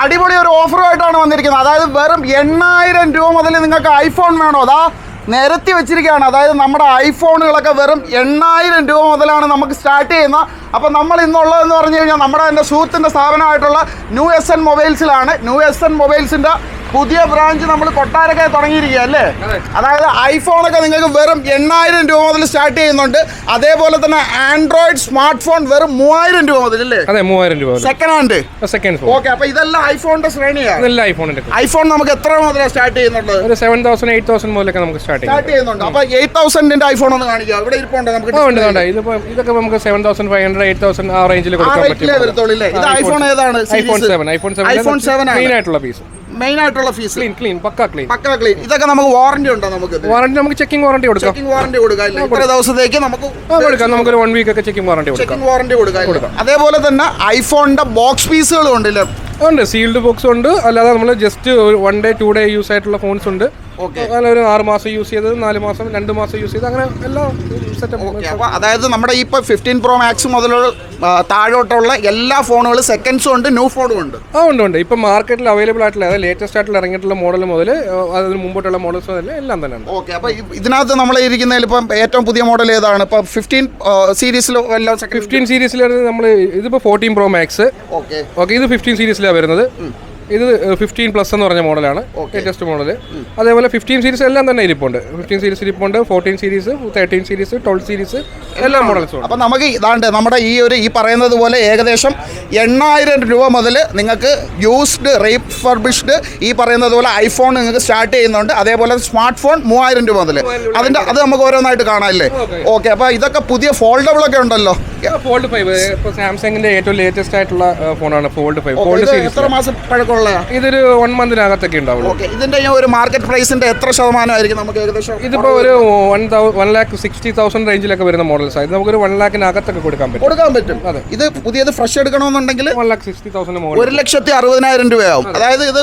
അടിപൊളി ഒരു ഓഫറുമായിട്ടാണ് വന്നിരിക്കുന്നത്. അതായത് വെറും എണ്ണായിരം രൂപ മുതൽ നിങ്ങൾക്ക് ഐഫോൺ വേണോ? അതാ നിരത്തി വെച്ചിരിക്കുകയാണ്. അതായത് നമ്മുടെ ഐഫോണുകളൊക്കെ വെറും എണ്ണായിരം രൂപ മുതലാണ് നമുക്ക് സ്റ്റാർട്ട് ചെയ്യുന്നത്. അപ്പോൾ നമ്മൾ ഇന്നുള്ളതെന്ന് പറഞ്ഞു കഴിഞ്ഞാൽ നമ്മുടെ എന്റെ സുഹൃത്തിന്റെ സ്ഥാപനമായിട്ടുള്ള ന്യൂ എസ് എൻ മൊബൈൽസിലാണ്. ന്യൂ എസ് എൻ മൊബൈൽസിന്റെ പുതിയ ബ്രാഞ്ച് നമ്മൾ കൊട്ടാരൊക്കെ തുടങ്ങിയിരിക്കുക അല്ലേ അതായത് ഐഫോണൊക്കെ നിങ്ങൾക്ക് വെറും എണ്ണായിരം രൂപ മുതൽ സ്റ്റാർട്ട് ചെയ്യുന്നുണ്ട്. അതേപോലെ തന്നെ ആൻഡ്രോയിഡ് സ്മാർട്ട് ഫോൺ വെറും മൂവായിരം രൂപ മുതൽ അല്ലേ അതെ മൂവായിരം രൂപ സെക്കൻഡ് ഹാൻഡ് സെക്കൻഡ് ഓക്കെ അപ്പൊ ഇതെല്ലാം ഐഫോണിന്റെ ശ്രേണിയാണ് ഇതെല്ലാം ഐഫോണിന്റെ ഐഫോൺ നമുക്ക് എത്ര മുതലാണ് സ്റ്റാർട്ട് ചെയ്യുന്നുണ്ട് ഒരു സെവൻ തൗസൻഡ് എയ്റ്റ് തൗസൻഡ് മുതലൊക്കെ നമുക്ക് സ്റ്റാർട്ട് സ്റ്റാർട്ട് ചെയ്യുന്നുണ്ട്. അപ്പൊ എയ്റ്റ് തൗസൻഡിന്റെ ഐഫോൺ ഒന്ന് കാണിക്കുക ഇവിടെ ഇരിപ്പുണ്ട് നമുക്ക് ഇതിപ്പോ ഇതൊക്കെ നമുക്ക് seven thousand five hundred eight thousand ആ റേഞ്ചിൽ കൊടുക്കാൻ പറ്റും ഐഫോൺ ഏതാണ്? IPhone seven iPhone seven main ആയിട്ടുള്ള പീസ് മെയിൻ ആയിട്ടുള്ള piece. Clean clean pakka clean pakka clean ഇതൊക്കെ നമുക്ക് വാറന്റി ഉണ്ടോ നമുക്ക് വാറണ്ടി നമുക്ക് ചെക്കിംഗ് വാറണ്ടി കൊടുക്കാം. ചെക്കിംഗ് വാറന്റി കൊടുക്കാം? ഇത്ര ദിവസത്തേക്ക് നമുക്ക് കൊടുക്കാം കൊടുക്കാം. നമുക്കൊരു വൺ വീക്ക് ഒക്കെ ചെക്കിംഗ് കൊടുക്കാം. ചെക്കിംഗ് വാറന്റി കൊടുക്കാം അതേപോലെ തന്നെ ഐഫോണിന്റെ ബോക്സ് പീസുകളും ഉണ്ടല്ലേ ഉണ്ട് സീൽഡ് ബോക്സ് ഉണ്ട്. അല്ലാതെ നമ്മൾ just one day two day use ആയിട്ടുള്ള ഫോൺസ് ഉണ്ട്. അങ്ങനെ ഒരു ആറ് മാസം യൂസ് ചെയ്തത് നാല് മാസം രണ്ട് മാസം യൂസ് ചെയ്ത് അങ്ങനെ എല്ലാം സെറ്റപ്പ് അപ്പോൾ അതായത് നമ്മുടെ ഇപ്പൊ ഫിഫ്റ്റീൻ പ്രോ മാക്സ് മുതലുള്ള ആ, താഴോട്ടുള്ള എല്ലാ ഫോണുകളും സെക്കൻഡ്സും ഉണ്ട് ന്യൂ ഫോണും ഉണ്ട്. ആ ഉണ്ട് ഉണ്ട്. ഇപ്പൊ മാർക്കറ്റിൽ അവൈലബിൾ ആയിട്ടുള്ള അതായത് ലേറ്റസ്റ്റ് ആയിട്ടുള്ള ഇറങ്ങിയിട്ടുള്ള മോഡൽ മുതൽ അതിന് മുമ്പോട്ടുള്ള മോഡൽസ് മുതൽ എല്ലാം തന്നെ ഉണ്ട്. ഓക്കെ അപ്പൊ ഇതിനകത്ത് നമ്മൾ ഇരിക്കുന്നതിൽ ഇപ്പം ഏറ്റവും പുതിയ മോഡൽ ഏതാണ്? ഇപ്പൊ ഫിഫ്റ്റീൻ സീരീസിലോ എല്ലാം ഫിഫ്റ്റീൻ സീരീസിലാണ് നമ്മൾ ഇതിപ്പോ fourteen pro max okay okay ഇത് ഫിഫ്റ്റീൻ സീരീസിലാണ് വരുന്നത്. ഇത് ഫിഫ്റ്റീൻ പ്ലസ് എന്ന് പറഞ്ഞ മോഡലാണ്. ലേറ്റസ്റ്റ് മോഡൽ അതേപോലെ ഫിഫ്റ്റീൻ സീരീസ് എല്ലാം തന്നെ ഇരിപ്പുണ്ട്. ഫിഫ്റ്റീൻ സീരീസ് ഇരിപ്പുണ്ട് fourteen series thirteen series twelve series എല്ലാ മോഡൽസും ഉണ്ട്. അപ്പം നമുക്ക് ഇതാണ്ട് നമ്മുടെ ഈ ഒരു ഈ പറയുന്നത് പോലെ ഏകദേശം എണ്ണായിരം രൂപ മുതൽ നിങ്ങൾക്ക് യൂസ്ഡ് റീഫർബിഷ്ഡ് ഈ പറയുന്നത് പോലെ ഐഫോൺ നിങ്ങൾക്ക് സ്റ്റാർട്ട് ചെയ്യുന്നുണ്ട്. അതേപോലെ സ്മാർട്ട് ഫോൺ മൂവായിരം രൂപ മുതൽ അതിന്റെ അത് നമുക്ക് ഓരോന്നായിട്ട് കാണാമല്ലേ ഓക്കെ. അപ്പോൾ ഇതൊക്കെ പുതിയ ഫോൾഡബിളൊക്കെ ഉണ്ടല്ലോ. ഫോൾഡ് ഫൈവ് ഇപ്പോൾ സാംസങ്ങിന്റെ ഏറ്റവും ലേറ്റസ്റ്റ് ആയിട്ടുള്ള ഫോണാണ് ഫോൾഡ് ഫൈവ് ഫോൾഡ് എത്ര മാസം പഴക്കമുള്ള? ഇതൊരു വൺ മന്തിനകത്തൊക്കെ ഉണ്ടാവുള്ളൂ. ഇതിന്റെ ഒരു മാർക്കറ്റ് പ്രൈസിന്റെ എത്ര ശതമാനമായിരിക്കും നമുക്ക് ഏകദേശം ഇതിപ്പോ ഒരു one one lakh sixty thousand റേഞ്ചിലൊക്കെ വരുന്ന മോഡൽസ് ആയിരുന്നു നമുക്കൊരു വൺ ലാക്കിനകത്തൊക്കെ കൊടുക്കാൻ പറ്റും. കൊടുക്കാൻ പറ്റും. അതെ. ഇത് പുതിയത് ഫ്രഷ് എടുക്കണമെന്നുണ്ടെങ്കിൽ വൺ ലാക്ക് സിക്സ്റ്റി തൗസൻഡ് ഒരു ലക്ഷത്തി അറുപതിനായിരം രൂപയാവും. അതായത് ഇത്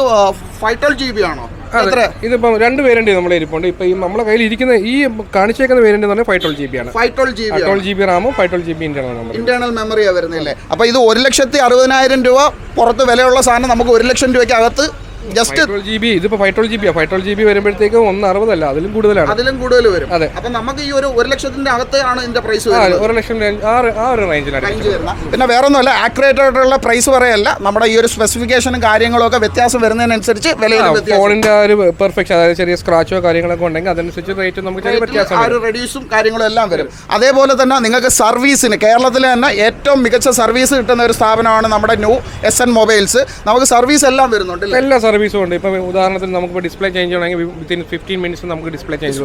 ഫൈവ് ട്വൽവ് ജി ബി ആണോ? എത്ര? ഇതിപ്പം രണ്ട് വേരിയന്റ് നമ്മളെ ഇരിപ്പുണ്ട്. ഇപ്പൊ ഈ നമ്മളെ കയ്യിൽ ഇരിക്കുന്ന ഈ കാണിച്ചേക്കുന്ന വേരിയന്റ് എന്ന് പറഞ്ഞാൽ ഫൈവ് ട്വൽ ജി ബി ആണ് five twelve G B twelve G B റാമും five twelve G B internal number internal മെമ്മറിയാണ് വരുന്നില്ലേ അപ്പൊ ഇത് ഒരു ലക്ഷത്തി അറുപതിനായിരം രൂപ പുറത്ത് വിലയുള്ള സാധനം നമുക്ക് ഒരു ലക്ഷം രൂപയ്ക്ക് അകത്ത് just five twelve G B ഇതിപ്പോ five twelve G B five twelve G B വരുമ്പോഴത്തേക്കും ഒന്ന് അറുപതല്ല അതിലും കൂടുതലാണ്. അതിലും കൂടുതൽ വരും. അതെ. അപ്പൊ നമുക്ക് ഈ ഒരു ഒരു ലക്ഷത്തിന്റെ അകത്താണ് ഇതിന്റെ പ്രൈസ് വരുന്നത്. ഒരു ലക്ഷം ആ ഒരു- റേഞ്ചിലാണ് റേഞ്ച് പിന്നെ വേറെ ഒന്നുമല്ല ആക്യുറേറ്റ് ആയിട്ടുള്ള പ്രൈസ് പറയല്ല. നമ്മുടെ ഈ ഒരു സ്പെസിഫിക്കേഷനും കാര്യങ്ങളും ഒക്കെ വ്യത്യാസം വരുന്നതിനനുസരിച്ച് വില വ്യത്യാസം. ഫോണിന്റെ ആ ഒരു പെർഫെക്ഷൻ അതായത് ചെറിയ സ്ക്രാച്ചോ കാര്യങ്ങളൊക്കെ ഉണ്ടെങ്കിൽ അതനുസരിച്ച് റേറ്റ് നമുക്ക് ചെറിയ വ്യത്യാസം ആ ഒരു റെഡ്യൂസും കാര്യങ്ങളും എല്ലാം വരും. അതേപോലെ തന്നെ നിങ്ങൾക്ക് സർവീസിന് കേരളത്തിലെ തന്നെ ഏറ്റവും മികച്ച സർവീസ് കിട്ടുന്ന ഒരു സ്ഥാപനമാണ് നമ്മുടെ ന്യൂ എസ് എൻ മൊബൈൽസ് നമുക്ക് സർവീസ് എല്ലാം വരുന്നുണ്ട് അല്ലേ? എല്ലാ സർവീസും ഉണ്ട്. ഇപ്പം ഉദാഹരണത്തിന് നമുക്ക് ഡിസ്പ്ലേ ചേഞ്ച് ചെയ്യണമെങ്കിൽ വിത്തിൻ ഫിഫ്റ്റീൻ മിനിറ്റ്സ് നമുക്ക് ഡിസ്പ്ലേ ചേഞ്ച്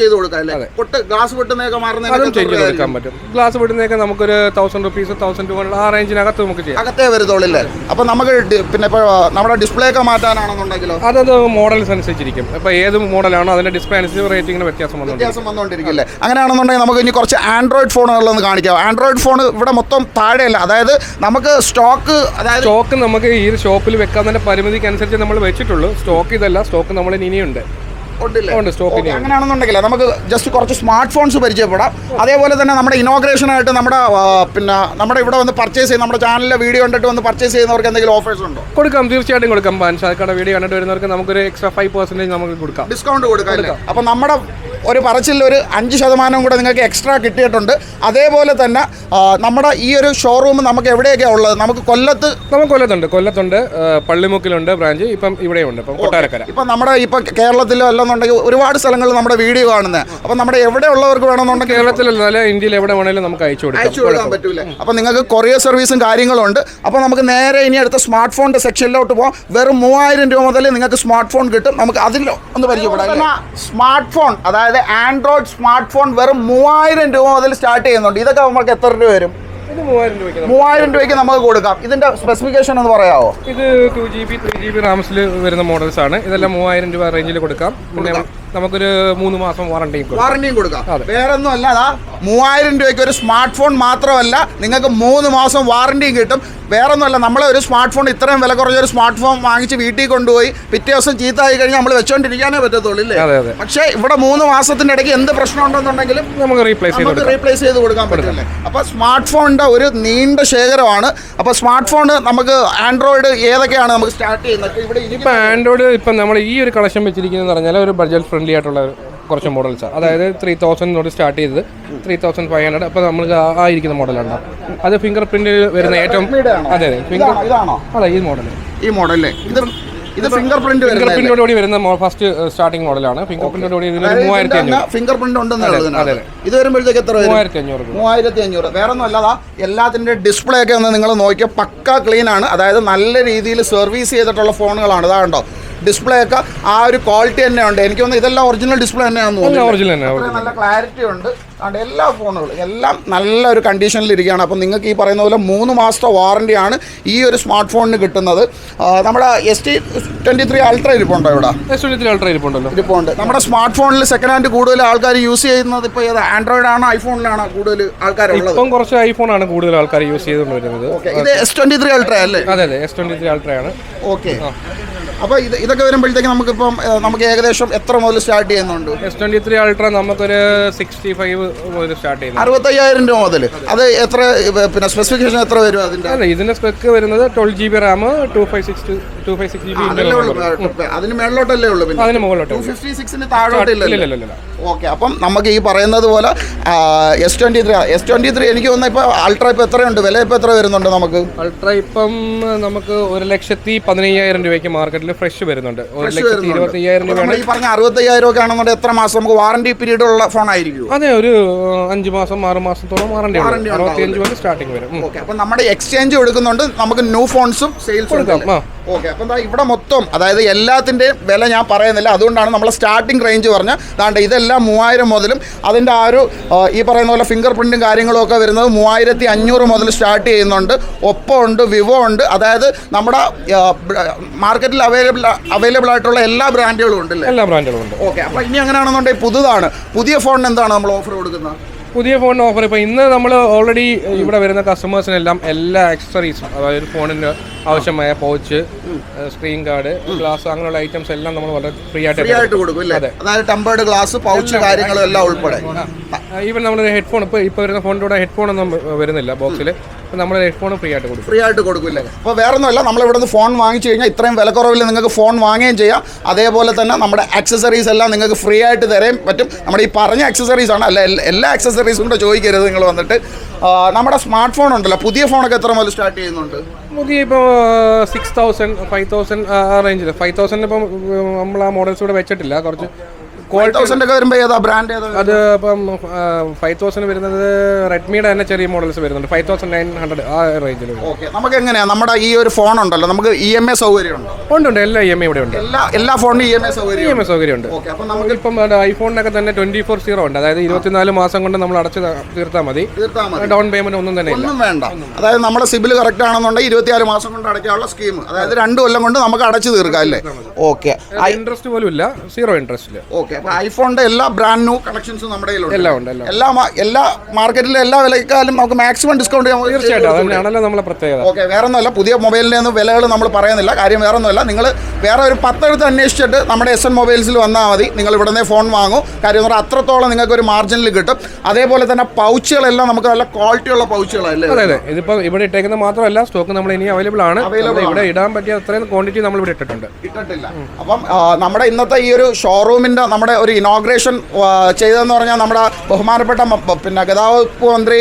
ചെയ്ത് കൊടുക്കാം പൊട്ട് ഗ്ലാസ് പൊട്ടുന്നതൊക്കെ ചേഞ്ച് ചെയ്ത് കൊടുക്കാൻ പറ്റും. ഗ്ലാസ് വിടുന്നതൊക്കെ നമുക്കൊരു thousand rupees thousand two hundred ആ റേഞ്ചിനകത്ത് നമുക്ക് ചെയ്യാം. അകത്തേ വരുത്തോളില്ലേ അപ്പൊ നമുക്ക് പിന്നെ ഇപ്പോൾ നമ്മുടെ ഡിസ്പ്ലേ ഒക്കെ മാറ്റാനാണെന്നുണ്ടെങ്കിലോ? അതത് മോഡൽസ് അനുസരിച്ചിരിക്കും. ഇപ്പോൾ ഏത് മോഡലാണോ അതിന്റെ ഡിസ്പ്ലേ അനുസരിച്ച് റേറ്റിംഗിന് വ്യത്യാസം വന്നോണ്ടിരിക്കില്ലേ വ്യത്യാസം വന്നുകൊണ്ടിരിക്കില്ലേ അങ്ങനെയാണെന്നുണ്ടെങ്കിൽ നമുക്ക് ഇനി കുറച്ച് ആൻഡ്രോയിഡ് ഫോണുകളൊന്ന് കാണിക്കാം. ആൻഡ്രോയിഡ് ഫോൺ ഇവിടെ മൊത്തം താഴെയല്ല. അതായത് നമുക്ക് സ്റ്റോക്ക് അതായത് സ്റ്റോക്ക് നമുക്ക് ഈ ഷോപ്പിൽ വെക്കാൻ തന്നെ പരിമിതിക്ക് അനുസരിച്ച് നമ്മൾ വെച്ചിട്ടുള്ളൂ. സ്റ്റോക്ക് ഇതല്ല. സ്റ്റോക്ക് നമ്മൾ ഇനിയുണ്ട് അങ്ങനെയാണെന്നുണ്ടെങ്കിൽ നമുക്ക് ജസ്റ്റ് കുറച്ച് സ്മാർട്ട് ഫോൺസ് പരിചയപ്പെടാം. അതേപോലെ തന്നെ നമ്മുടെ ഇനോഗ്രേഷൻ ആയിട്ട് നമ്മുടെ പിന്നെ നമ്മുടെ ഇവിടെ വന്ന് പർച്ചേസ് ചെയ്യുന്ന നമ്മുടെ ചാനലിലെ വീഡിയോ കണ്ടിട്ട് വന്ന് പർച്ചേസ് ചെയ്യുന്നവർക്ക് എന്തെങ്കിലും ഓഫേഴ്സ് ഉണ്ടോ? കൊടുക്കാം തീർച്ചയായിട്ടും കൊടുക്കാം പാൻഷാക്കട വീഡിയോ കണ്ടിട്ട് വരുന്നവർക്ക് നമുക്കൊരു എക്സ്ട്രാ ഫൈവ് പെർസെന്റേജ് നമുക്ക് കൊടുക്കാം. ഡിസ്കൗണ്ട് കൊടുക്കാം അപ്പോൾ നമ്മുടെ ഒരു പറച്ചിൽ ഒരു അഞ്ച് ശതമാനം കൂടെ നിങ്ങൾക്ക് എക്സ്ട്രാ കിട്ടിയിട്ടുണ്ട്. അതേപോലെ തന്നെ നമ്മുടെ ഈ ഒരു ഷോറൂം നമുക്ക് എവിടെയൊക്കെയാണ് ഉള്ളത്? നമുക്ക് കൊല്ലത്ത് നമുക്ക് കൊല്ലത്തുണ്ട്. കൊല്ലത്തുണ്ട് പള്ളിമുക്കിലുണ്ട് ബ്രാഞ്ച്. ഇപ്പം ഇവിടെയുണ്ട് ഇപ്പം കൊട്ടാരക്കര. ഇപ്പം നമ്മുടെ ഇപ്പം കേരളത്തിലോ അല്ലെന്നുണ്ടെങ്കിൽ ഒരുപാട് സ്ഥലങ്ങളിൽ നമ്മുടെ വീഡിയോ കാണുന്നത് അപ്പം നമ്മുടെ എവിടെ ഉള്ളവർക്ക് വേണമെന്നുണ്ടെങ്കിൽ കേരളത്തിലല്ല ഇന്ത്യയിൽ എവിടെ വേണമെങ്കിലും നമുക്ക് അയച്ചു കൊടുക്കാം. അയച്ചു കൊടുക്കാൻ പറ്റൂല? അപ്പം നിങ്ങൾക്ക് കൊറിയർ സർവീസും കാര്യങ്ങളും ഉണ്ട് അപ്പോൾ നമുക്ക് നേരെ ഇനി അടുത്ത സ്മാർട്ട് ഫോണിന്റെ സെക്ഷനിലോട്ട് പോകാം വെറും മൂവായിരം രൂപ മുതൽ നിങ്ങൾക്ക് സ്മാർട്ട് ഫോൺ കിട്ടും. നമുക്ക് അതിൽ ഒന്ന് പരിചയപ്പെടാം സ്മാർട്ട് ഫോൺ അതായത് ആൻഡ്രോയിഡ് സ്മാർട്ട് ഫോൺ വെറും മൂവായിരം രൂപ മുതൽ സ്റ്റാർട്ട് ചെയ്യുന്നുണ്ട്. ഇതൊക്കെ നമുക്ക് എത്ര രൂപ വരും? മൂവായിരം രൂപയ്ക്ക് നമുക്ക് കൊടുക്കാം. ഇതിന്റെ സ്പെസിഫിക്കേഷൻ ഒന്ന് പറയാമോ ഇത് two G B three G B റാംസിൽ വരുന്ന മോഡൽസ് ആണ്. ഇതെല്ലാം മൂവായിരം രൂപ റേഞ്ചിൽ കൊടുക്കാം. പിന്നെ നമുക്കൊരു മൂന്ന് മാസം വാറണ്ടിയും വാറണ്ടിയും കൊടുക്കാം. വേറെ ഒന്നും അല്ല അതാ. മൂവായിരം രൂപയ്ക്ക് ഒരു സ്മാർട്ട് ഫോൺ മാത്രമല്ല നിങ്ങൾക്ക് മൂന്ന് മാസം വാറണ്ടിയും കിട്ടും. വേറെ ഒന്നുമല്ല നമ്മളെ ഒരു സ്മാർട്ട് ഫോൺ ഇത്രയും വില കുറഞ്ഞ ഒരു സ്മാർട്ട് ഫോൺ വാങ്ങിച്ച് വീട്ടിൽ കൊണ്ടുപോയി പിറ്റേ ദിവസം ചീത്ത ആയി കഴിഞ്ഞാൽ നമ്മൾ വെച്ചോണ്ടിരിക്കാനേ പറ്റത്തുള്ളൂ അല്ലേ അതെ അതെ. പക്ഷേ ഇവിടെ മൂന്ന് മാസത്തിന്റെ ഇടയ്ക്ക് എന്ത് പ്രശ്നം ഉണ്ടെന്നുണ്ടെങ്കിലും നമുക്ക് റീപ്ലേസ് ചെയ്ത് നമുക്ക് റീപ്ലേസ് ചെയ്ത് കൊടുക്കാൻ പറ്റില്ലേ? അപ്പോൾ സ്മാർട്ട് ഫോണിന്റെ ഒരു നീണ്ട ശേഖരമാണ്. അപ്പോൾ സ്മാർട്ട് ഫോൺ നമുക്ക് ആൻഡ്രോയിഡ് ഏതൊക്കെയാണ് നമുക്ക് സ്റ്റാർട്ട് ചെയ്യുന്നത്? ഇവിടെ ഇരിക്കുന്ന ഇപ്പം ആൻഡ്രോയിഡ് ഇപ്പം നമ്മൾ ഈ ഒരു കളക്ഷൻ വെച്ചിരിക്കുന്നത് പറഞ്ഞാൽ ഒരു ബഡ്ജറ്റ് ഫ്രണ്ട്ലി ആയിട്ടുള്ള കുറച്ച് മോഡൽസാണ് അതായത് ത്രീ തൗസൻഡ് തൊട്ട് സ്റ്റാർട്ട് ചെയ്തത്. ത്രീ തൗസൻഡ് ഫൈവ് ഹൺഡ്രഡ് അപ്പോൾ നമ്മൾ ആ ഇരിക്കുന്ന മോഡലാണ് അത് ഫിംഗർ പ്രിന്റ് വരുന്ന ഏറ്റവും? അതെ അതെ. ഫിംഗർ അതെ ഈ മോഡൽ ഈ മോഡൽ ഇത് ഇത് ഫിംഗർ പ്രിന്റ് ഫിംഗർ പ്രിന്റോടുകൂടി വരുന്ന ഫസ്റ്റ് സ്റ്റാർട്ടിംഗ് മോഡലാണ് ഫിംഗർ പ്രിന്റോടുകൂടി ഇതിന് മൂവായിരത്തി അഞ്ഞൂറ്. ഫിംഗർ പ്രിന്റ് ഉണ്ടെന്ന്. ഇത് വരുമ്പോഴത്തേക്ക് എത്ര മൂവായിരത്തി അഞ്ഞൂറ് മൂവായിരത്തി അഞ്ഞൂറ്. വേറെ ഒന്നും അല്ലാതാ എല്ലാത്തിന്റെ ഡിസ്പ്ലേ ഒക്കെ ഒന്ന് നിങ്ങൾ നോക്കിയാൽ പക്ക ക്ലീൻ ആണ്. അതായത് നല്ല രീതിയിൽ സർവീസ് ചെയ്തിട്ടുള്ള ഫോണുകളാണ് ഇതാ കണ്ടോ? ഡിസ്പ്ലേ ഒക്കെ ആ ഒരു ക്വാളിറ്റി തന്നെ ഉണ്ട് എനിക്ക് തോന്നുന്നു ഇതെല്ലാം ഒറിജിനൽ ഡിസ്പ്ലേ തന്നെയാണെന്ന് തോന്നുന്നു നല്ല ക്ലാരിറ്റി ഉണ്ട്. അതുകൊണ്ട് എല്ലാ ഫോണുകളും എല്ലാം നല്ല ഒരു കണ്ടീഷനിൽ ഇരിക്കുകയാണ്. അപ്പം നിങ്ങൾക്ക് ഈ പറയുന്ന പോലെ മൂന്ന് മാസത്തെ വാറണ്ടിയാണ് ഈ ഒരു സ്മാർട്ട് ഫോണിന് കിട്ടുന്നത്. നമ്മുടെ S T twenty three ultra ഇരിപ്പുണ്ടോ ഇവിടെ? എസ് ട്വന്റി ത്രീ അൾട്ര ഇരിപ്പുണ്ടല്ലോ. ഇരിപ്പുണ്ട്. നമ്മുടെ സ്മാർട്ട് ഫോണിൽ സെക്കൻഡ് ഹാൻഡ് കൂടുതൽ ആൾക്കാർ യൂസ് ചെയ്യുന്നത് ഇപ്പോൾ ഏത്? ആൻഡ്രോയിഡ് ആണോ ഐഫോണിലാണോ കൂടുതൽ ആൾക്കാർ ഇപ്പം കുറച്ച് ഐഫോൺ ആണ് കൂടുതൽ ആൾക്കാർ യൂസ് ചെയ്തുകൊണ്ട് വരുന്നത്. ഓക്കെ ഇത് എസ് ട്വന്റി ത്രീ അൾട്ര അല്ലേ? അതെ അതെ. എസ് ട്വന്റി ത്രീ അൾട്ര ആണ് ഓക്കെ അപ്പോൾ ഇത് ഇതൊക്കെ വരുമ്പോഴത്തേക്ക് നമുക്കിപ്പം നമുക്ക് ഏകദേശം എത്ര മുതൽ സ്റ്റാർട്ട് ചെയ്യുന്നുണ്ട്? എസ് ട്വന്റി ത്രീ അൾട്ര നമുക്കൊരു സിക്സ്റ്റി ഫൈവ് മുതൽ സ്റ്റാർട്ട് ചെയ്യുന്നത് അറുപത്തയ്യായിരം രൂപ മുതൽ അത് എത്ര പിന്നെ സ്പെസിഫിക്കേഷൻ എത്ര വരും അതിന്റെ? അല്ല ഇതിന്റെ സ്പെക്ക് വരുന്നത് twelve G B RAM two five six two five six G B അതിന് മേളിലോട്ടല്ലേ ഉള്ളൂ പിന്നെ? അതിന് മുകളിലോട്ട് ടു ഫിഫ്റ്റി സിക്സിന് ഓക്കെ അപ്പം നമുക്ക് ഈ പറയുന്നത് പോലെ S twenty three S twenty three എനിക്ക് തോന്നുന്നു ഇപ്പോൾ അൾട്ര ഇപ്പോൾ എത്രയുണ്ട്? വില ഇപ്പോൾ എത്ര വരുന്നുണ്ട് നമുക്ക്? അൾട്ര ഇപ്പം നമുക്ക് ഒരു ലക്ഷത്തി പതിനയ്യായിരം രൂപയ്ക്ക് മാർക്കറ്റിൽ ഫ്രഷ് വരുന്നുണ്ട്. ഒരു ലക്ഷത്തി ഇരുപത്തി അയ്യായിരം നമ്മൾ ഈ പറഞ്ഞ അറുപത്തയ്യായിരം ഒക്കെ ആണെന്നുണ്ടെങ്കിൽ എത്ര മാസം നമുക്ക് വാറണ്ടി പീരീഡ് ഉള്ള ഫോൺ ആയിരിക്കും അതെ ഒരു അഞ്ച് മാസം ആറ് മാസത്തോളം വാറണ്ടി അറുപത്തിയഞ്ച് മുതൽ സ്റ്റാർട്ടിങ് വരും. ഓക്കെ അപ്പം നമ്മുടെ എക്സ്ചേഞ്ച് കൊടുക്കുന്നുണ്ട്. നമുക്ക് ന്യൂ ഫോൺസും സെയിൽസ് കൊടുക്കാം. ഓക്കെ അപ്പം എന്താ ഇവിടെ മൊത്തം അതായത് എല്ലാത്തിന്റെയും വില ഞാൻ പറയുന്നില്ല. അതുകൊണ്ടാണ് നമ്മൾ സ്റ്റാർട്ടിംഗ് റേഞ്ച് പറഞ്ഞ ദാണ്ട് ഇതെല്ലാം മൂവായിരം മുതലും അതിന്റെ ആ ഒരു ഈ പറയുന്ന പോലെ ഫിംഗർ പ്രിന്റും കാര്യങ്ങളും ഒക്കെ വരുന്നത് മൂവായിരത്തി അഞ്ഞൂറ് മുതൽ സ്റ്റാർട്ട് ചെയ്യുന്നുണ്ട്. ഒപ്പോ ഉണ്ട് വിവോ ഉണ്ട്. അതായത് നമ്മുടെ മാർക്കറ്റിൽ അവൈലബിൾ അവൈലബിൾ ആയിട്ടുള്ള എല്ലാ ബ്രാൻഡുകളും ഉണ്ട് എല്ലാ ബ്രാൻഡുകളും ഉണ്ട്. ഓക്കെ അപ്പോൾ ഇനി അങ്ങനെയാണെന്നുണ്ടെങ്കിൽ പുതുതാണ്. പുതിയ ഫോണിന് എന്താണ് നമ്മൾ ഓഫർ കൊടുക്കുന്നത്? പുതിയ ഫോണിന് ഓഫർ ഇപ്പോൾ ഇന്ന് നമ്മൾ ഓൾറെഡി ഇവിടെ വരുന്ന കസ്റ്റമേഴ്സിനെല്ലാം എല്ലാ ആക്സസറീസും അതായത് ഒരു ഫോണിന് ആവശ്യമായ പൗച്ച് സ്ക്രീൻ കാർഡ് ഗ്ലാസ് അങ്ങനെയുള്ള ഐറ്റംസ് എല്ലാം നമ്മൾ വളരെ ഫ്രീ ആയിട്ട് കൊടുക്കും അതായത് ടെമ്പേർഡ് ഗ്ലാസ് പൗച്ച് കാര്യങ്ങളും എല്ലാം ഉൾപ്പെടെ. ഈവൻ നമ്മൾ ഹെഡ്ഫോൺ ഇപ്പോൾ ഇപ്പോൾ വരുന്ന ഫോണിന്റെ കൂടെ ഹെഡ്ഫോൺ ഒന്നും വരുന്നില്ല ബോക്സിൽ നമ്മൾ ഹെഡ്ഫോൺ ഫ്രീ ആയിട്ട് കൊടുക്കും. ഫ്രീ ആയിട്ട് കൊടുക്കില്ലേ? അപ്പോൾ വേറെ ഒന്നുമല്ല നമ്മൾ ഇവിടെ നിന്ന് ഫോൺ വാങ്ങിച്ചു കഴിഞ്ഞാൽ ഇത്രയും വിലക്കുറവിൽ നിങ്ങൾക്ക് ഫോൺ വാങ്ങുകയും ചെയ്യാം. അതേപോലെ തന്നെ നമ്മുടെ ആക്സസറീസ് എല്ലാം നിങ്ങൾക്ക് ഫ്രീ ആയിട്ട് തരാൻ പറ്റും. നമ്മുടെ ഈ പറഞ്ഞ ആക്സസറീസ് ആണ് അല്ല എല്ലാ- ആക്സസറീസും കൂടെ ചോദിക്കരുത് നിങ്ങൾ വന്നിട്ട്. നമ്മുടെ സ്മാർട്ട് ഫോൺ ഉണ്ടല്ലോ പുതിയ ഫോണൊക്കെ എത്ര മുതൽ സ്റ്റാർട്ട് ചെയ്യുന്നുണ്ട്? പുതിയ ഇപ്പോൾ സിക്സ് തൗസൻഡ് ഫൈവ് തൗസൻഡ് ആ റേഞ്ചിൽ ഫൈവ് തൗസൻഡ് ഇപ്പം നമ്മൾ ആ മോഡൽസ് ഇവിടെ വെച്ചിട്ടില്ല. കുറച്ച് തൗസൻഡ് ഒക്കെ വരുമ്പോൾ ഏതാ ബ്രാൻഡ് ഏതാ അത് ഇപ്പം ഫൈവ് തൗസൻഡ് വരുന്നത് റെഡ്മിയുടെ തന്നെ ചെറിയ മോഡൽസ് വരുന്നുണ്ട്. ഫൈവ് തൗസൻഡ് നയൻ ഹൺഡ്രഡ് ആ റേഞ്ചിൽ ഓക്കെ നമുക്ക് എങ്ങനെയാ? നമ്മുടെ ഈ ഒരു ഫോൺ ഉണ്ടല്ലോ നമുക്ക് ഇ എം എ സൗകര്യം ഉണ്ട് ഉണ്ട്. ഉണ്ട് എല്ലാ ഇ എം ഐ ഇവിടെ ഉണ്ട്. എല്ലാ എല്ലാ ഫോണിനും ഇ എം എ ഇ സൗകര്യം എം ഐ സൗകര്യം ഉണ്ട് ഓക്കെ അപ്പം നമുക്ക് നമുക്കിപ്പം ഐഫോണിനൊക്കെ തന്നെ ട്വന്റി ഫോർ സീറോ ഉണ്ട്. അതായത് ഇരുപത്തിനാല് മാസം കൊണ്ട് നമ്മൾ അടച്ച് തീർത്താൽ മതി. ഡൗൺ പേയ്മെന്റ് ഒന്നും തന്നെ ഒന്നും വേണ്ട. അതായത് നമ്മുടെ സിബിൽ കറക്റ്റ് ആണെന്നുണ്ടെങ്കിൽ ഇരുപത്തിയാറ് മാസം കൊണ്ട് അടയ്ക്കാനുള്ള സ്കീം അതായത് രണ്ട് കൊല്ലം കൊണ്ട് നമുക്ക് അടച്ചു തീർക്കാം അല്ലേ? ഓക്കെ ഇൻട്രസ്റ്റ് പോലും ഇല്ല. സീറോ ഇൻട്രസ്റ്റിൽ ഓക്കെ ഐഫോണിന്റെ എല്ലാ ബ്രാൻഡ് ന്യൂ കളക്ഷൻസും നമ്മുടെ കയ്യിലുണ്ട്. എല്ലാം ഉണ്ട് എല്ലാം എല്ലാ മാ- എല്ലാ മാർക്കറ്റിലെ എല്ലാ വിലക്കാലും നമുക്ക് മാക്സിമം ഡിസ്കൗണ്ട് തീർച്ചയായിട്ടും. നമ്മളെ പ്രത്യേകത. ഓക്കെ വേറെ ഒന്നുമല്ല പുതിയ മൊബൈലിന്റെ ഒന്നും വിലകൾ നമ്മൾ പറയുന്നില്ല. കാര്യം വേറെ ഒന്നുമല്ല നിങ്ങൾ വേറെ ഒരു പത്തെടുത്ത് അന്വേഷിച്ചിട്ട് നമ്മുടെ എസ് എൻ മൊബൈൽസിൽ വന്നാൽ മതി. നിങ്ങൾ ഇവിടെ നിന്ന് ഫോൺ വാങ്ങും. കാര്യം എന്ന് പറഞ്ഞാൽ അത്രത്തോളം നിങ്ങൾക്ക് ഒരു മാർജിനിൽ കിട്ടും. അതേപോലെ തന്നെ പൗച്ചുകളെല്ലാം നമുക്ക് നല്ല ക്വാളിറ്റി ഉള്ള പൗച്ചുകളല്ലേ അതെ അതെ. ഇതിപ്പോൾ ഇവിടെ ഇട്ടേക്കുന്നത് മാത്രമല്ല സ്റ്റോക്ക് നമ്മൾ ഇനി അവൈലബിൾ ആണ്. Available നമ്മൾ ഇവിടെ ഇടാൻ പറ്റിയ അത്രയും ക്വാണ്ടിറ്റി നമ്മൾ ഇവിടെ ഇട്ടിട്ടുണ്ട്. ഇട്ടിട്ടില്ല. അപ്പം ആ, നമ്മുടെ ഇന്നത്തെ ഈ ഒരു ഷോറൂമിന്റെ നമ്മുടെ ഒരു ഇനോഗ്രേഷൻ ചെയ്തതെന്ന് പറഞ്ഞാൽ നമ്മുടെ ബഹുമാനപ്പെട്ട പിന്നെ ഗതാഗത മന്ത്രി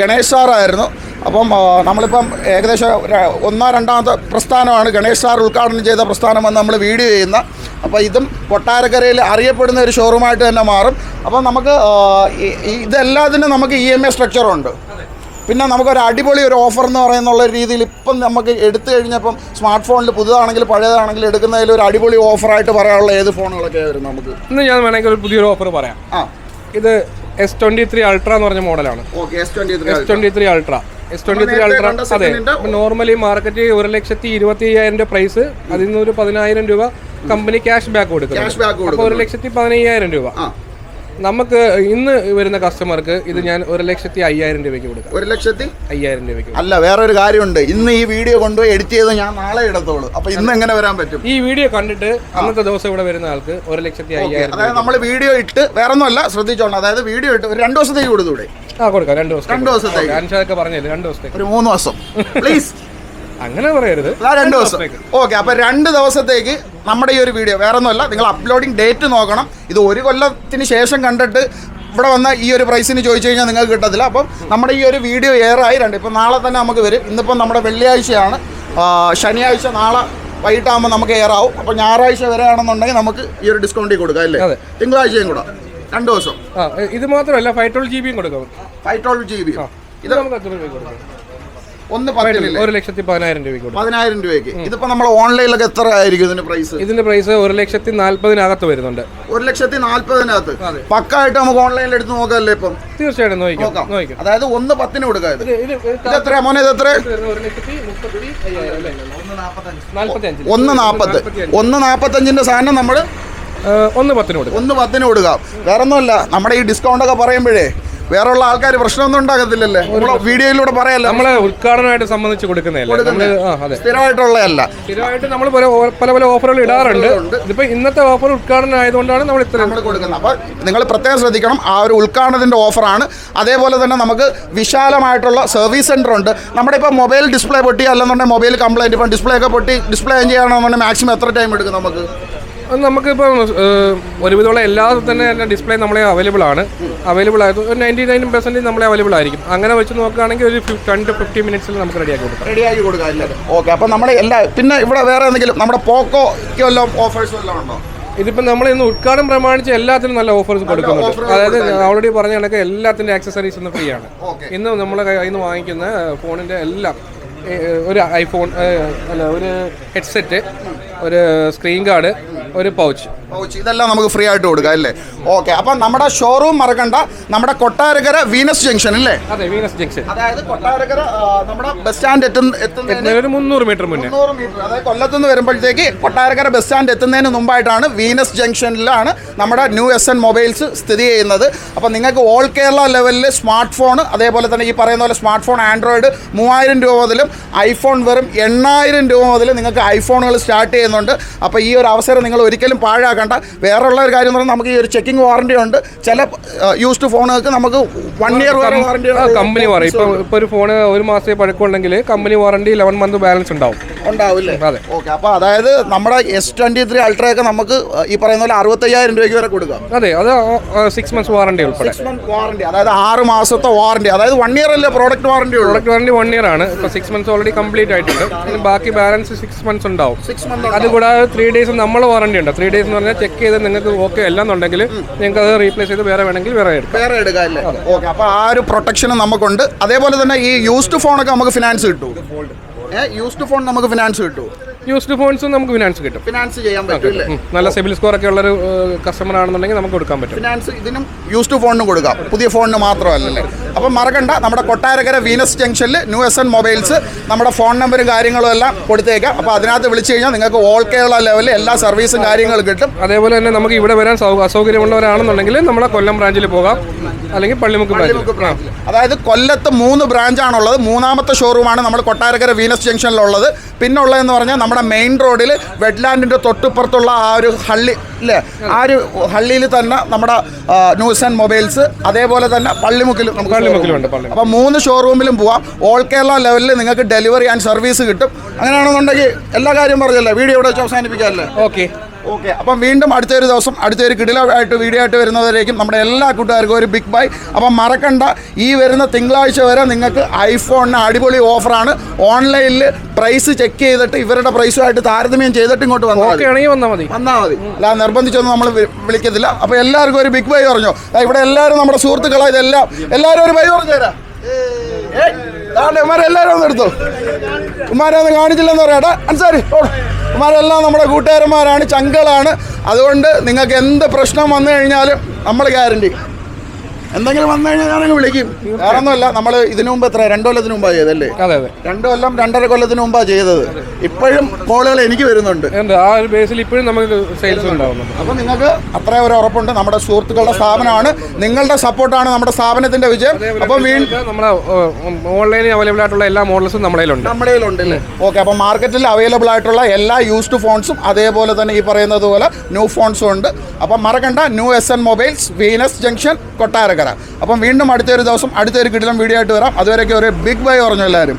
ഗണേഷ് സാറായിരുന്നു. അപ്പം നമ്മളിപ്പം ഏകദേശം ഒന്നോ രണ്ടാമത്തെ പ്രസ്ഥാനമാണ് ഗണേഷ് സാർ ഉദ്ഘാടനം ചെയ്ത പ്രസ്ഥാനമെന്ന് നമ്മൾ വീഡിയോ ചെയ്യുന്ന. അപ്പോൾ ഇതും കൊട്ടാരക്കരയിൽ അറിയപ്പെടുന്ന ഒരു ഷോറൂമായിട്ട് തന്നെ മാറും. അപ്പം നമുക്ക് ഇതെല്ലാത്തിനും നമുക്ക് ഇ എം എ സ്ട്രക്ചറുണ്ട് പിന്നെ നമുക്കൊരു അടിപൊളി ഒരു ഓഫർ എന്ന് പറയുന്നുള്ള രീതിയിൽ ഇപ്പം നമുക്ക് എടുത്തു കഴിഞ്ഞപ്പം സ്മാർട്ട് ഫോണിൽ പുതുതാണെങ്കിലും പഴയതാണെങ്കിലും എടുക്കുന്നതിൽ ഒരു അടിപൊളി ഓഫറായിട്ട് പറയാനുള്ള ഏത് ഫോണുകളൊക്കെ വരും നമുക്ക്? ഇന്ന് ഞാൻ വേണമെങ്കിൽ ഒരു പുതിയൊരു ഓഫർ പറയാം. ആ. ഇത് എസ് ട്വന്റി ത്രീ അൾട്ര എന്ന് പറഞ്ഞ മോഡലാണ് S twenty three ultra S twenty three ultra അതെ. നോർമലി മാർക്കറ്റ് ഒരു ലക്ഷത്തി ഇരുപത്തി അയ്യായിരം രൂപ പ്രൈസ് അതിൽ നിന്ന് ഒരു പതിനായിരം രൂപ കമ്പനി ക്യാഷ് ബാക്ക് കൊടുക്കും അപ്പോൾ ഒരു ലക്ഷത്തി പതിനയ്യായിരം രൂപ. നമുക്ക് ഇന്ന് വരുന്ന കസ്റ്റമർക്ക് ഇത് ഞാൻ ഒരു ലക്ഷത്തി അയ്യായിരം രൂപയ്ക്ക് കൊടുക്കാം. ഒരു ലക്ഷത്തി? അയ്യായിരം രൂപയ്ക്ക് അല്ല വേറെ ഒരു കാര്യമുണ്ട്. ഇന്ന് ഈ വീഡിയോ കൊണ്ടുപോയി എഡിറ്റ് ചെയ്ത് ഞാൻ നാളെ ഇടത്തോളൂ. അപ്പൊ ഇന്ന് എങ്ങനെ വരാൻ പറ്റും? ഈ വീഡിയോ കണ്ടിട്ട് അന്നത്തെ ദിവസം ഇവിടെ വരുന്ന ആൾക്ക് ഒരു ലക്ഷത്തി അയ്യായിരം അതായത് നമ്മൾ വീഡിയോ ഇട്ട് വേറെ ഒന്നുമല്ല ശ്രദ്ധിച്ചോണം അതായത് വീഡിയോ ഇട്ട് ഒരു രണ്ട് ദിവസത്തേക്ക് കൊടുത്തൂടെ ആ കൊടുക്കാം. രണ്ട് ദിവസം രണ്ട് ദിവസത്തേക്ക്. അനുഷാദൊക്കെ പറഞ്ഞില്ലേ രണ്ട് ദിവസത്തേക്ക്. ഒരു മൂന്ന് ദിവസം. പ്ലീസ് അങ്ങനെ പറയരുത്. ആ രണ്ട് ദിവസം. ഓക്കെ അപ്പൊ രണ്ട് ദിവസത്തേക്ക് നമ്മുടെ ഈ ഒരു വീഡിയോ വേറെ ഒന്നുമല്ല നിങ്ങൾ അപ്ലോഡിങ് ഡേറ്റ് നോക്കണം. ഇത് ഒരു കൊല്ലത്തിന് ശേഷം കണ്ടിട്ട് ഇവിടെ വന്ന ഈ ഒരു പ്രൈസിന് ചോദിച്ചു കഴിഞ്ഞാൽ നിങ്ങൾക്ക് കിട്ടത്തില്ല. അപ്പം നമ്മുടെ ഈ ഒരു വീഡിയോ ഏറായി രണ്ട്. ഇപ്പം നാളെ തന്നെ നമുക്ക് വരും. ഇന്നിപ്പം നമ്മുടെ വെള്ളിയാഴ്ചയാണ്. ശനിയാഴ്ച നാളെ വൈകിട്ടാകുമ്പോൾ നമുക്ക് ഏറാവും. അപ്പം ഞായറാഴ്ച വരെയാണെന്നുണ്ടെങ്കിൽ നമുക്ക് ഈ ഒരു ഡിസ്കൗണ്ടിൽ കൊടുക്കാം അല്ലേ? തിങ്കളാഴ്ചയും കൂടെ. രണ്ട് ദിവസം. ഇത് മാത്രമല്ല ഫൈവ് ട്വൽവ് ജി ബിയും കൊടുക്കാം. ഫൈവ് ട്വൽവ് ജി ബി ഇത് നമുക്ക് എത്ര രൂപ കൊടുക്കാം? ഒന്ന് പത്തിലില്ലേ ഒരു ലക്ഷത്തി പതിനായിരം രൂപയ്ക്ക് കൊടുക്കും. പതിനായിരം രൂപയ്ക്ക്. ഇതിപ്പോ നമ്മൾ ഓൺലൈനിലൊക്കെ എത്ര ആയിരിക്കും ഇതിന്റെ പ്രൈസ്? ഇതിന്റെ പ്രൈസ് ഒരു ലക്ഷത്തി നാല്പതിനകത്ത് വരുന്നുണ്ട്. ഒരു ലക്ഷത്തി നാല്പതിനകത്ത്. പക്കായിട്ട് നമുക്ക് ഓൺലൈനിൽ എടുത്ത് നോക്കാമല്ലേ ഇപ്പം? തീർച്ചയായിട്ടും നോക്കാം നോക്കാം. നോക്കാം. അതായത് ഒന്ന് പത്തിന് കൊടുക്കാം ഇത്. ഇത് ഇത് ഇത് എത്ര മോനെ ഇത് എത്ര? വരുന്നത് ഒരു ലക്ഷത്തി മുപ്പത്തി അയ്യായിരം അല്ലേ? നാല്പത്തി അഞ്ച് ഒന്ന് ഒന്ന് നാപ്പത്തഞ്ചിന്റെ സാധനം നമ്മൾ ഒന്ന് പത്തിന് കൊടുക്കാം. ഒന്ന് പത്തിന് കൊടുക്കാം. വേറെ ഒന്നുമല്ല നമ്മുടെ ഈ ഡിസ്കൗണ്ട് ഒക്കെ പറയുമ്പോഴേ വേറെയുള്ള ആൾക്കാർ പ്രശ്നമൊന്നും ഉണ്ടാകത്തില്ലല്ലേ? നമ്മളെ വീഡിയോയിലൂടെ പറയാലോ നമ്മളെ ഉദ്ഘാടനമായിട്ട് സംബന്ധിച്ച് കൊടുക്കുന്നതല്ലേ? അതെ. സ്ഥിരമായിട്ടുള്ളതല്ല. സ്ഥിരമായിട്ട് നമ്മൾ പല പല പല ഓഫറുകൾ ഇടാറുണ്ട്. ഇതിപ്പോ ഇന്നത്തെ ഓഫർ ഉദ്ഘാടനം ആയതുകൊണ്ടാണ് നമ്മൾ ഇത്ര കൊടുക്കുന്നത്. അപ്പോൾ നിങ്ങൾ പ്രത്യേകം ശ്രദ്ധിക്കണം. ആ ഒരു ഉദ്ഘാടനത്തിന്റെ ഓഫറാണ്. അതേപോലെ തന്നെ നമുക്ക് വിശാലമായിട്ടുള്ള സർവീസ് സെന്റർ ഉണ്ട്. നമ്മുടെ ഇപ്പോൾ മൊബൈൽ ഡിസ്പ്ലേ പൊട്ടി അല്ലെന്നുണ്ടെങ്കിൽ മൊബൈൽ കംപ്ലൈന്റ് ഇപ്പം ഡിസ്പ്ലേ ഒക്കെ പൊട്ടി ഡിസ്പ്ലേ ചെയ്യണമെന്നുണ്ടെങ്കിൽ മാക്സിമം എത്ര ടൈം എടുക്കും നമുക്ക്? അത് നമുക്കിപ്പോൾ ഒരുവിധമുള്ള എല്ലാ തന്നെ ഡിസ്പ്ലേ നമ്മളെ അവൈലബിൾ ആണ്. അവൈലബിൾ ആയത് ഒരു നയന്റി നയൻ പെർസെന്റേജ് നമ്മളെ അവൈലബിൾ ആയിരിക്കും. അങ്ങനെ വെച്ച് നോക്കുകയാണെങ്കിൽ ഒരു ടെൻ ടു ഫിഫ്റ്റി മിനിറ്റ്സിൽ നമുക്ക് റെഡിയാക്കി കൊടുക്കാം. റെഡിയാക്കി കൊടുക്കാം ഓക്കെ അപ്പോൾ നമ്മുടെ എല്ലാ പിന്നെ ഇവിടെ വേറെ എന്തെങ്കിലും നമ്മുടെ പോക്കോയ്ക്ക് വല്ലതും ഓഫേഴ്സ് വല്ലതും ഉണ്ടോ? ഇതിപ്പോൾ നമ്മൾ ഇന്ന് ഉദ്ഘാടനം പ്രമാണിച്ച് എല്ലാത്തിനും നല്ല ഓഫേഴ്സ് കൊടുക്കുന്നുണ്ട്. അതായത് ഓൾറെഡി പറഞ്ഞ കണക്ക് എല്ലാത്തിന്റെ ആക്സസറീസ് ഇന്ന് ഫ്രീ ആണ്. ഇന്ന് നമ്മളെ കയ്യിൽ നിന്ന് വാങ്ങിക്കുന്ന ഫോണിന്റെ എല്ലാം ഒരു ഐഫോൺ അല്ല ഒരു ഹെഡ്സെറ്റ് ഒരു സ്ക്രീൻ ഗാർഡ് ഒരു പൗച്ച്. പൗച്ച് ഇതെല്ലാം നമുക്ക് ഫ്രീ ആയിട്ട് കൊടുക്കാം അല്ലേ? ഓക്കെ അപ്പം നമ്മുടെ ഷോറൂം മറക്കണ്ട. നമ്മുടെ കൊട്ടാരക്കര വീനസ് ജംഗ്ഷൻ അല്ലേ? അതെ വീനസ് ജംഗ്ഷൻ അതായത് കൊട്ടാരക്കര നമ്മുടെ ബസ് സ്റ്റാൻഡ് എത്തുന്ന മുന്നൂറ് മീറ്റർ മുന്നേ. മുന്നൂറ് മീറ്റർ അതായത് കൊല്ലത്ത് നിന്ന് വരുമ്പോഴത്തേക്ക് കൊട്ടാരക്കര ബസ് സ്റ്റാൻഡ് എത്തുന്നതിന് മുമ്പായിട്ടാണ് വീനസ് ജംഗ്ഷനിലാണ് നമ്മുടെ ന്യൂ എസ് എൻ മൊബൈൽസ് സ്ഥിതി ചെയ്യുന്നത്. അപ്പോൾ നിങ്ങൾക്ക് ഓൾ കേരള ലെവലിൽ സ്മാർട്ട് ഫോൺ അതേപോലെ തന്നെ ഈ പറയുന്ന പോലെ സ്മാർട്ട് ഫോൺ ആൻഡ്രോയിഡ് മൂവായിരം രൂപ മുതലും ഐഫോൺ വെറും എണ്ണായിരം രൂപ മുതൽ നിങ്ങൾക്ക് ഐഫോണുകൾ സ്റ്റാർട്ട് ചെയ്യുന്നുണ്ട്. അപ്പോൾ ഈ ഒരു അവസരം നിങ്ങൾ ഒരിക്കലും പാഴാക്കണ്ട വേറെയുള്ള ഒരു കാര്യം എന്ന് പറഞ്ഞാൽ നമുക്ക് ഈ ഒരു ചെക്കിംഗ് വാറണ്ടി ഉണ്ട്. ചില യൂസ്ഡ് ഫോണുകൾക്ക് നമുക്ക് വൺ ഇയർ വരെ വാറണ്ടി കമ്പനി വാറണ്ടി ഇപ്പൊ ഇപ്പൊ ഒരു ഫോണ് ഒരു മാസത്തെ പഴക്കമുണ്ടെങ്കിൽ company warranty eleven month balance ഉണ്ടാവും. ഉണ്ടാവില്ലേ? അതെ. ഓക്കെ അപ്പോൾ അതായത് നമ്മുടെ എസ് ട്വന്റി ത്രീ അൾട്രയൊക്കെ നമുക്ക് ഈ പറയുന്ന പോലെ അറുപത്തയ്യായിരം രൂപയ്ക്ക് വരെ കൊടുക്കാം. അതെ അത് സിക്സ് മന്ത്സ് വാറണ്ടി ഉൾപ്പെടെ. വാറണ്ടി അതായത് ആറ് മാസത്തെ വാറണ്ടി അതായത് വൺ ഇയർ അല്ലേ product warranty product warranty one year ആണ്. ഇപ്പൊ സിക്സ് മന്ത്സ് ഓൾറെഡി കംപ്ലീറ്റ് ആയിട്ടുണ്ട്. ബാക്കി ബാലൻസ് സിക്സ് മന്ത്സ് ഉണ്ടാവും. സിക്സ് മന്ത് അത് കൂടാതെ ത്രീ ഡേയ്സ് നമ്മൾ വാറണ്ടി ഉണ്ട്. ത്രീ ഡേയ്സ് എന്ന് പറഞ്ഞാൽ ചെക്ക് ചെയ്ത് നിങ്ങൾക്ക് ഓക്കെ അല്ലെന്നുണ്ടെങ്കിൽ നിങ്ങൾക്ക് അത് റീപ്ലേസ് ചെയ്ത് വേറെ വേണമെങ്കിൽ വേറെ എടുക്കാം. വേറെ എടുക്കാം അല്ലേ? ഓക്കെ അപ്പോൾ ആ ഒരു പ്രൊട്ടക്ഷനും നമുക്കുണ്ട്. അതേപോലെ തന്നെ ഈ യൂസ്ഡ് ഫോണൊക്കെ നമുക്ക് ഫിനാൻസ് കിട്ടും. യൂസ്ഡ് ഫോൺ നമുക്ക് ഫിനാൻസ് കിട്ടും. യൂസ്ഡ് ഫോൺസും നമുക്ക് ഫിനാൻസ് കിട്ടും. ഫിനാൻസ് ചെയ്യാൻ പറ്റും. നല്ല സിബിൽ സ്കോർ ഒക്കെ ഉള്ളൊരു കസ്റ്റമർ ആണെന്നുണ്ടെങ്കിൽ നമുക്ക് കൊടുക്കാൻ പറ്റും. ഫിനാൻസ് ഇതിനും യൂസ്ഡ് ഫോണിനും കൊടുക്കാം. പുതിയ ഫോണിന് മാത്രമല്ലല്ലേ അപ്പം മറക്കണ്ട നമ്മുടെ കൊട്ടാരക്കര വീനസ് ജംഗ്ഷനിൽ ന്യൂ എസ് എൻ മൊബൈൽസ് നമ്മുടെ ഫോൺ നമ്പറും കാര്യങ്ങളും എല്ലാം കൊടുത്തേക്കാം. അപ്പോൾ അതിനകത്ത് വിളിച്ചു കഴിഞ്ഞാൽ നിങ്ങൾക്ക് ഓൾ കേരള ലെവലിൽ എല്ലാ സർവീസും കാര്യങ്ങളും കിട്ടും. അതേപോലെ തന്നെ നമുക്ക് ഇവിടെ വരാൻ അസൗകര്യമുള്ളവരാണെന്നുണ്ടെങ്കിൽ നമ്മുടെ കൊല്ലം ബ്രാഞ്ചിൽ പോകാം. അല്ലെങ്കിൽ പള്ളിമുക്ക് ബ്രാഞ്ചിൽ അതായത് കൊല്ലത്ത് മൂന്ന് ബ്രാഞ്ചാണുള്ളത് മൂന്നാമത്തെ ഷോറൂമാണ് നമ്മൾ കൊട്ടാരക്കര വീനസ് ജംഗ്ഷനിലുള്ളത്. പിന്നെ ഉള്ളതെന്ന് പറഞ്ഞാൽ നമ്മുടെ മെയിൻ റോഡിൽ വെഡ്ലാൻഡിന്റെ തൊട്ടിപ്പുറത്തുള്ള ആ ഒരു ഹള്ളി ഇല്ലേ? ആ ഒരു ഹള്ളിയിൽ തന്നെ നമ്മുടെ ന്യൂസ് ആൻഡ് മൊബൈൽസ് അതേപോലെ തന്നെ പള്ളിമുക്കിലും നമുക്ക് പള്ളിമുക്കിലുണ്ട് അപ്പോൾ മൂന്ന് ഷോറൂമിലും പോവാം. ഓൾ കേരള ലെവലിൽ നിങ്ങൾക്ക് ഡെലിവറി ആൻഡ് സർവീസ് കിട്ടും. അങ്ങനെയാണെന്നുണ്ടെങ്കിൽ എല്ലാ കാര്യവും പറഞ്ഞല്ലേ. വീഡിയോ ഇവിടെ വെച്ച് അവസാനിപ്പിക്കാമല്ലേ. ഓക്കെ ഓക്കെ അപ്പം വീണ്ടും അടുത്തൊരു ദിവസം അടുത്തൊരു കിടിലായിട്ട് വീഡിയോ ആയിട്ട് വരുന്നവരേക്കും നമ്മുടെ എല്ലാ കൂട്ടുകാർക്കും ഒരു ബിഗ് ബൈ അപ്പം മറക്കണ്ട ഈ വരുന്ന തിങ്കളാഴ്ച വരെ നിങ്ങൾക്ക് ഐഫോണിന് അടിപൊളി ഓഫറാണ് ഓൺലൈനിൽ പ്രൈസ് ചെക്ക് ചെയ്തിട്ട് ഇവരുടെ പ്രൈസുമായിട്ട് താരതമ്യം ചെയ്തിട്ട് ഇങ്ങോട്ട് വന്നാൽ മതി. വന്നാൽ മതി. വന്നാൽ മതി. അല്ല നിർബന്ധിച്ചൊന്നും നമ്മൾ വിളിക്കത്തില്ല. അപ്പോൾ എല്ലാവർക്കും ഒരു ബിഗ് ബൈ പറഞ്ഞു? ഇവിടെ എല്ലാവരും നമ്മുടെ സുഹൃത്തുക്കളായതെല്ലാം എല്ലാവരും ഒരു ബൈ പറഞ്ഞു തരാം എല്ലാവരും ഒന്ന് എടുത്തു. ഉമ്മാരെ ഒന്ന് കാണിച്ചില്ലെന്ന് പറയാട്ടാ അൻസാരി ഉമ്മാരെല്ലാം നമ്മുടെ കൂട്ടുകാരന്മാരാണ് ചങ്കളാണ്. അതുകൊണ്ട് നിങ്ങൾക്ക് എന്ത് പ്രശ്നം വന്നു കഴിഞ്ഞാലും നമ്മൾ ഗ്യാരണ്ടി എന്തെങ്കിലും വന്നു കഴിഞ്ഞാൽ ഞാനങ്ങ് വിളിക്കും. വേറെ ഒന്നുമല്ല നമ്മൾ ഇതിനു മുമ്പ് എത്ര രണ്ടു കൊല്ലത്തിന് മുമ്പാണ് ചെയ്തല്ലേ അതെ അതെ. രണ്ടു കൊല്ലം രണ്ടര കൊല്ലത്തിന് മുമ്പാണ് ചെയ്തത്. ഇപ്പോഴും കോളുകൾ എനിക്ക് വരുന്നുണ്ട്. ഉണ്ട്. ആ ഒരു ബേസിൽ ഇപ്പോഴും നമുക്ക് സെയിൽസ് ഉണ്ടാവുന്നുണ്ട്. അപ്പോൾ നിങ്ങൾക്ക് അത്ര ഒരു ഉറപ്പുണ്ട്. നമ്മുടെ സുഹൃത്തുക്കളുടെ സ്ഥാപനമാണ്. നിങ്ങളുടെ സപ്പോർട്ടാണ് നമ്മുടെ സ്ഥാപനത്തിന്റെ വിജയം. അപ്പോൾ വീണ്ടും നമ്മളെ ഓൺലൈനിൽ അവൈലബിൾ ആയിട്ടുള്ള എല്ലാ മോഡൽസും നമ്മുടെ കയ്യിലുണ്ട്. നമ്മുടെ കയ്യിലുണ്ടല്ലേ? ഓക്കെ അപ്പോൾ മാർക്കറ്റിൽ അവൈലബിൾ ആയിട്ടുള്ള എല്ലാ യൂസ്ഡ് ഫോൺസും അതേപോലെ തന്നെ ഈ പറയുന്നത് പോലെ ന്യൂ ഫോൺസും ഉണ്ട്. അപ്പം മറക്കണ്ട new S N mobiles Venus junction Kottarakkara. അപ്പം വീണ്ടും അടുത്തൊരു ദിവസം അടുത്തൊരു കിടിലം വീഡിയോ ആയിട്ട് വരാം. അതുവരെയൊക്കെ ഒരു ബിഗ് ബൈ പറഞ്ഞു എല്ലാവരും.